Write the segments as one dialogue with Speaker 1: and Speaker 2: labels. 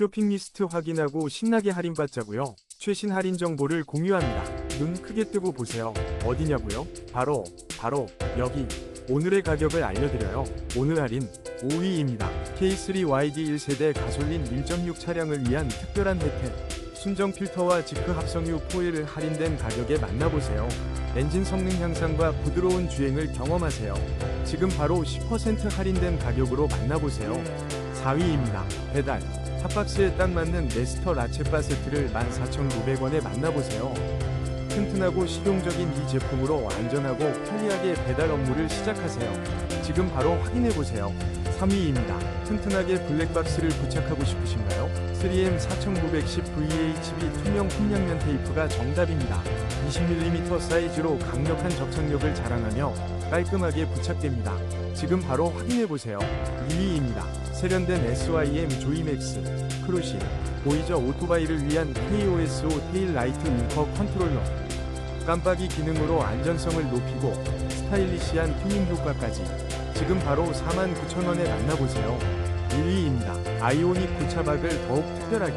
Speaker 1: 쇼핑 리스트 확인하고 신나게 할인받자고요. 최신 할인 정보를 공유합니다. 눈 크게 뜨고 보세요. 어디냐고요? 바로 바로 여기. 오늘의 가격을 알려드려요. 오늘 할인 5위입니다. K3YD 1세대 가솔린 1.6 차량을 위한 특별한 혜택. 순정 필터와 지크 합성유 포일을 할인된 가격에 만나보세요. 엔진 성능 향상과 부드러운 주행을 경험하세요. 지금 바로 10% 할인된 가격으로 만나보세요. 4위입니다. 배달. 핫박스에 딱 맞는 네스터 라체바 세트를 14,900원에 만나보세요. 튼튼하고 실용적인 이 제품으로 안전하고 편리하게 배달 업무를 시작하세요. 지금 바로 확인해보세요. 3위입니다. 튼튼하게 블랙박스를 부착하고 싶으신가요? 3M 4910 VHB 투명 풍량면 테이프가 정답입니다. 20mm 사이즈로 강력한 접착력을 자랑하며 깔끔하게 부착됩니다. 지금 바로 확인해보세요. 2위입니다. 세련된 SYM 조이맥스 크루시 보이저 오토바이를 위한 KOSO 테일 라이트 윙커 컨트롤러 깜빡이 기능으로 안전성을 높이고 스타일리시한 튜닝 효과까지 지금 바로 49,000원에 만나보세요. 1위입니다. 아이오닉 9차박을 더욱 특별하게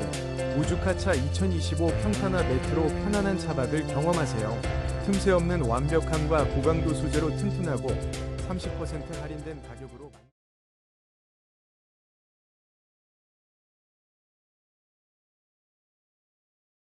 Speaker 1: 우주카차 2025 평탄화 매트로 편안한 차박을 경험하세요. 틈새 없는 완벽함과 고강도 소재로 튼튼하고 30% 할인된 가격으로 만-